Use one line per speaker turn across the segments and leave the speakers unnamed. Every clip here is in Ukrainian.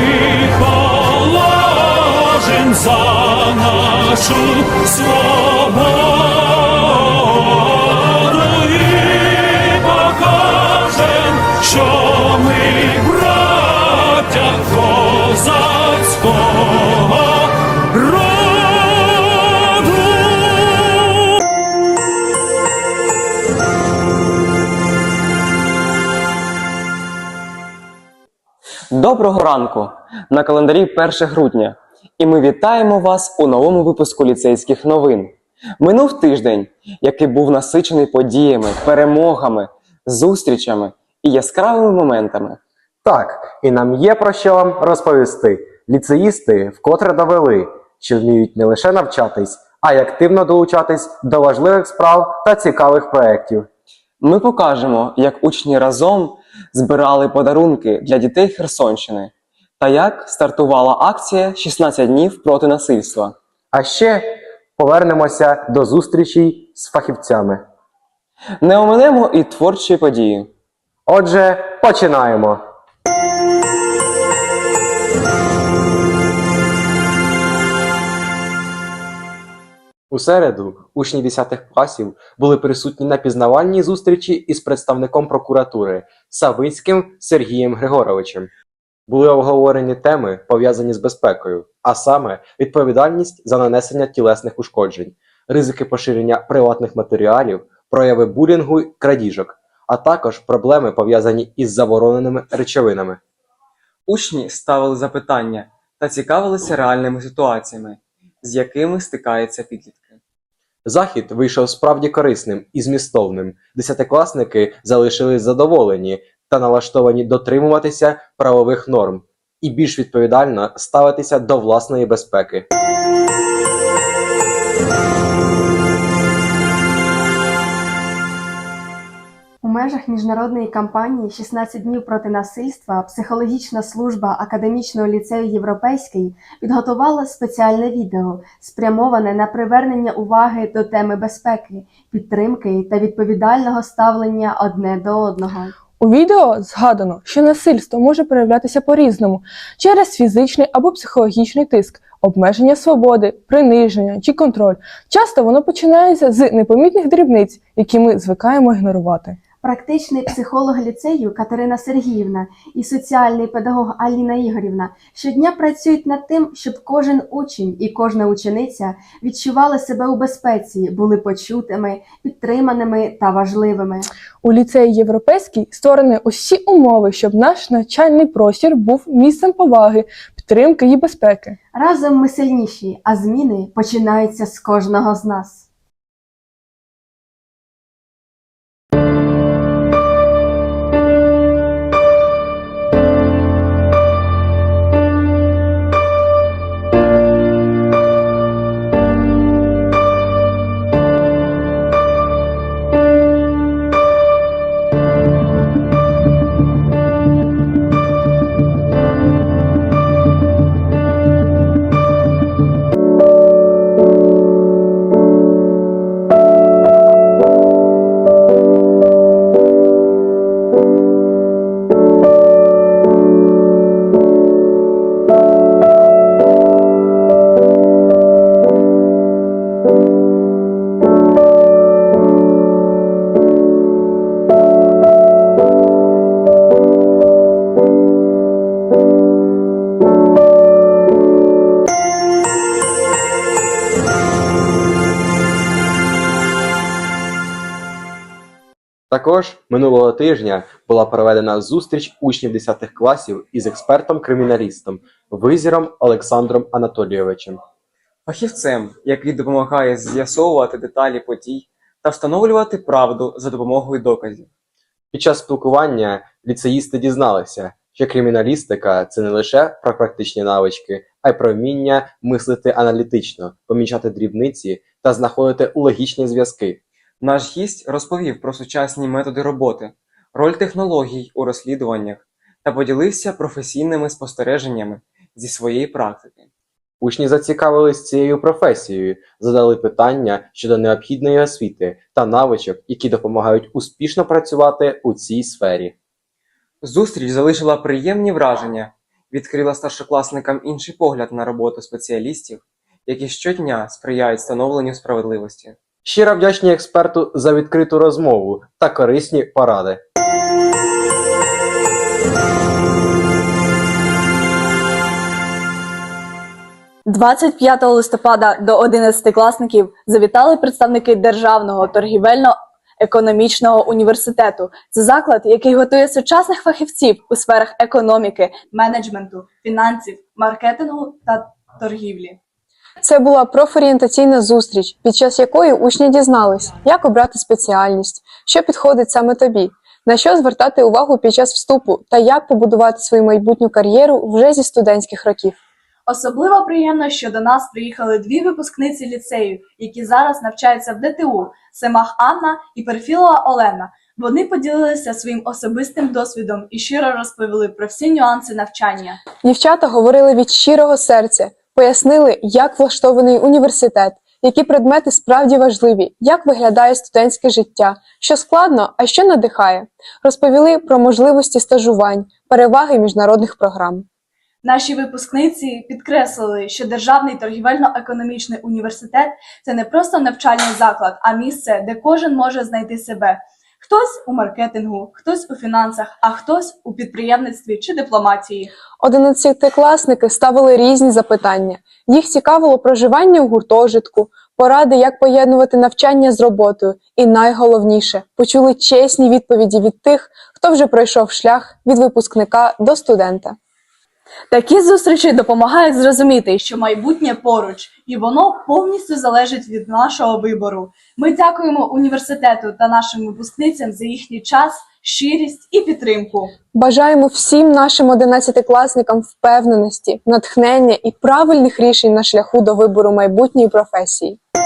ми положим за нашу свободу
Доброго ранку! На календарі 1 грудня, і ми вітаємо вас у новому випуску ліцейських новин. Минув тиждень, який був насичений подіями, перемогами, зустрічами і яскравими моментами.
Так, і нам є про що вам розповісти. Ліцеїсти вкотре довели, що вміють не лише навчатись, а й активно долучатись до важливих справ та цікавих проєктів.
Ми покажемо, як учні разом збирали подарунки для дітей Херсонщини та як стартувала акція «16 днів проти насильства.
А ще повернемося до зустрічей з фахівцями.
Не оминемо і творчі події.
Отже, починаємо. У середу учні 10 класів були присутні на пізнавальній зустрічі із представником прокуратури Савицьким Сергієм Григоровичем. Були обговорені теми, пов'язані з безпекою, а саме відповідальність за нанесення тілесних ушкоджень, ризики поширення приватних матеріалів, прояви булінгу крадіжок, а також проблеми пов'язані із забороненими речовинами.
Учні ставили запитання та цікавилися реальними ситуаціями, з якими стикаються підлітки.
Захід вийшов справді корисним і змістовним. Десятикласники залишились задоволені та налаштовані дотримуватися правових норм і більш відповідально ставитися до власної безпеки.
Межах міжнародної кампанії «16 днів проти насильства психологічна служба академічного ліцею Європейський підготувала спеціальне відео, спрямоване на привернення уваги до теми безпеки, підтримки та відповідального ставлення одне до одного.
У відео згадано, що насильство може проявлятися по-різному через фізичний або психологічний тиск, обмеження свободи, приниження чи контроль. Часто воно починається з непомітних дрібниць, які ми звикаємо ігнорувати.
Практичний психолог ліцею Катерина Сергіївна і соціальний педагог Аліна Ігорівна щодня працюють над тим, щоб кожен учень і кожна учениця відчували себе у безпеці, були почутими, підтриманими та важливими.
У ліцеї європейський створені усі умови, щоб наш навчальний простір був місцем поваги, підтримки і безпеки.
Разом ми сильніші, а зміни починаються з кожного з нас.
Також минулого тижня була проведена зустріч учнів 10 класів із експертом-криміналістом Визіром Олександром Анатолійовичем.
Фахівцем, який допомагає з'ясовувати деталі подій та встановлювати правду за допомогою доказів.
Під час спілкування ліцеїсти дізналися, що криміналістика це не лише про практичні навички, а й про вміння мислити аналітично, помічати дрібниці та знаходити логічні зв'язки.
Наш гість розповів про сучасні методи роботи, роль технологій у розслідуваннях та поділився професійними спостереженнями зі своєї практики.
Учні зацікавились цією професією, задали питання щодо необхідної освіти та навичок, які допомагають успішно працювати у цій сфері.
Зустріч залишила приємні враження, відкрила старшокласникам інший погляд на роботу спеціалістів, які щодня сприяють становленню справедливості.
Щиро вдячні експерту за відкриту розмову та корисні поради.
– 25 листопада до 11-класників завітали представники Державного торгівельно-економічного університету. Це заклад, який готує сучасних фахівців у сферах економіки, менеджменту, фінансів, маркетингу та торгівлі.
Це була профорієнтаційна зустріч, під час якої учні дізнались, як обрати спеціальність, що підходить саме тобі, на що звертати увагу під час вступу та як побудувати свою майбутню кар'єру вже зі студентських років.
Особливо приємно, що до нас приїхали дві випускниці ліцею, які зараз навчаються в ДТУ Семах Анна і Перфілова Олена. Вони поділилися своїм особистим досвідом і щиро розповіли про всі нюанси навчання.
Дівчата говорили від щирого серця, пояснили, як влаштований університет, які предмети справді важливі, як виглядає студентське життя, що складно, а що надихає. Розповіли про можливості стажувань, переваги міжнародних програм.
Наші випускниці підкреслили, що Державний торгівельно-економічний університет це не просто навчальний заклад, а місце, де кожен може знайти себе. Хтось у маркетингу, хтось у фінансах, а хтось у підприємництві чи дипломатії.
Одинадцятикласники ставили різні запитання. Їх цікавило проживання у гуртожитку, поради, як поєднувати навчання з роботою, і найголовніше почули чесні відповіді від тих, хто вже пройшов шлях від випускника до студента.
Такі зустрічі допомагають зрозуміти, що майбутнє поруч, і воно повністю залежить від нашого вибору. Ми дякуємо університету та нашим випускницям за їхній час, щирість і підтримку.
Бажаємо всім нашим одинадцятикласникам впевненості, натхнення і правильних рішень на шляху до вибору майбутньої професії.
–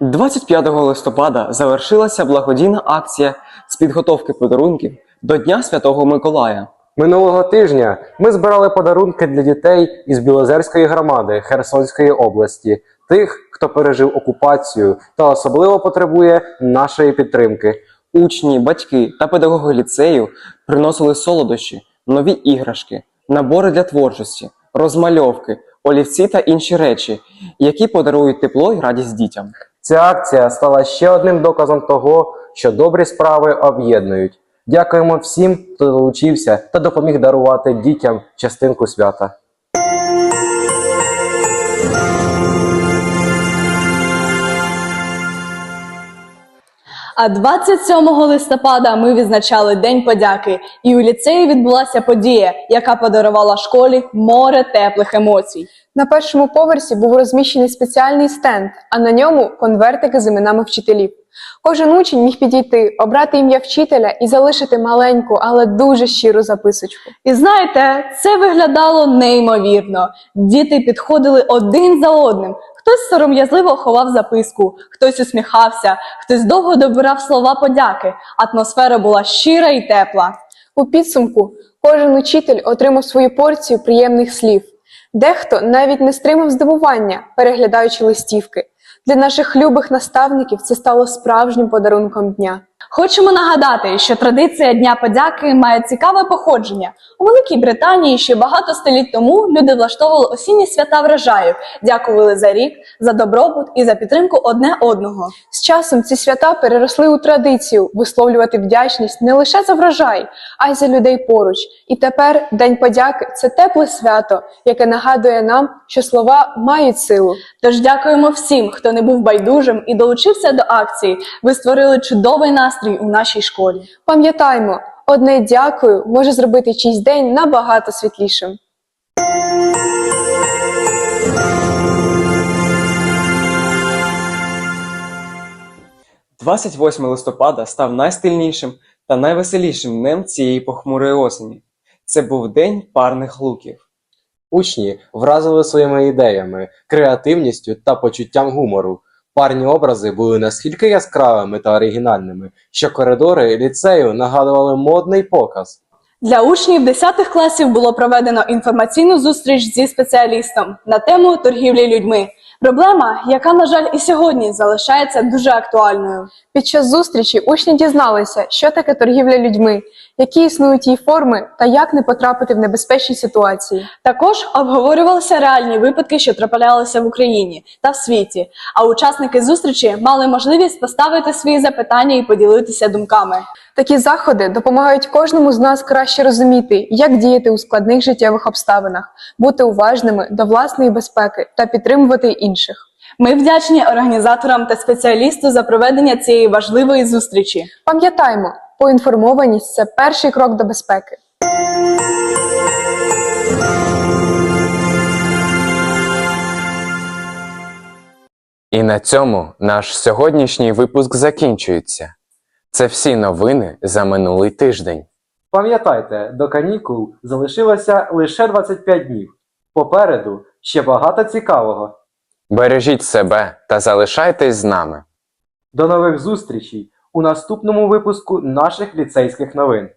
25 листопада завершилася благодійна акція з підготовки подарунків до Дня Святого Миколая.
Минулого тижня ми збирали подарунки для дітей із Білозерської громади Херсонської області, тих, хто пережив окупацію та особливо потребує нашої підтримки.
Учні, батьки та педагоги ліцею приносили солодощі, нові іграшки, набори для творчості, розмальовки, олівці та інші речі, які подарують тепло і радість дітям.
Ця акція стала ще одним доказом того, що добрі справи об'єднують. Дякуємо всім, хто долучився та допоміг дарувати дітям частинку свята.
А 27 листопада ми відзначали День подяки, і у ліцеї відбулася подія, яка подарувала школі море теплих емоцій.
На першому поверсі був розміщений спеціальний стенд, а на ньому конвертики з іменами вчителів. Кожен учень міг підійти, обрати ім'я вчителя і залишити маленьку, але дуже щиру записочку.
І знаєте, це виглядало неймовірно. Діти підходили один за одним. Хтось сором'язливо ховав записку, хтось усміхався, хтось довго добирав слова подяки. Атмосфера була щира і тепла.
У підсумку кожен учитель отримав свою порцію приємних слів. Дехто навіть не стримав здивування, переглядаючи листівки. Для наших любих наставників це стало справжнім подарунком дня.
Хочемо нагадати, що традиція Дня подяки має цікаве походження. У Великій Британії ще багато століть тому люди влаштовували осінні свята врожаю, дякували за рік, за добробут і за підтримку одне одного.
З часом ці свята переросли у традицію висловлювати вдячність не лише за врожай, а й за людей поруч. І тепер День подяки це тепле свято, яке нагадує нам, що слова мають силу.
Тож дякуємо всім, хто не був байдужим і долучився до акції. Ви створили чудовий настрій у нашій школі.
Пам'ятаймо, одне дякую може зробити чийсь день набагато світлішим.
– 28 листопада став найстильнішим та найвеселішим днем цієї похмурої осені. Це був день парних луків.
Учні вразили своїми ідеями, креативністю та почуттям гумору. Парні образи були наскільки яскравими та оригінальними, що коридори ліцею нагадували модний показ.
Для учнів 10 класів було проведено інформаційну зустріч зі спеціалістом на тему торгівлі людьми. Проблема, яка, на жаль, і сьогодні залишається дуже актуальною.
Під час зустрічі учні дізналися, що таке торгівля людьми, які існують її форми та як не потрапити в небезпечні ситуації.
Також обговорювалися реальні випадки, що траплялися в Україні та в світі. А учасники зустрічі мали можливість поставити свої запитання і поділитися думками.
Такі заходи допомагають кожному з нас краще розуміти, як діяти у складних життєвих обставинах, бути уважними до власної безпеки та підтримувати інших.
Ми вдячні організаторам та спеціалісту за проведення цієї важливої зустрічі.
Пам'ятаймо, поінформованість це перший крок до безпеки.
І на цьому наш сьогоднішній випуск закінчується. Це всі новини за минулий тиждень.
Пам'ятайте, до канікул залишилося лише 25 днів. Попереду ще багато цікавого.
Бережіть себе та залишайтесь з нами.
До нових зустрічей у наступному випуску наших ліцейських новин.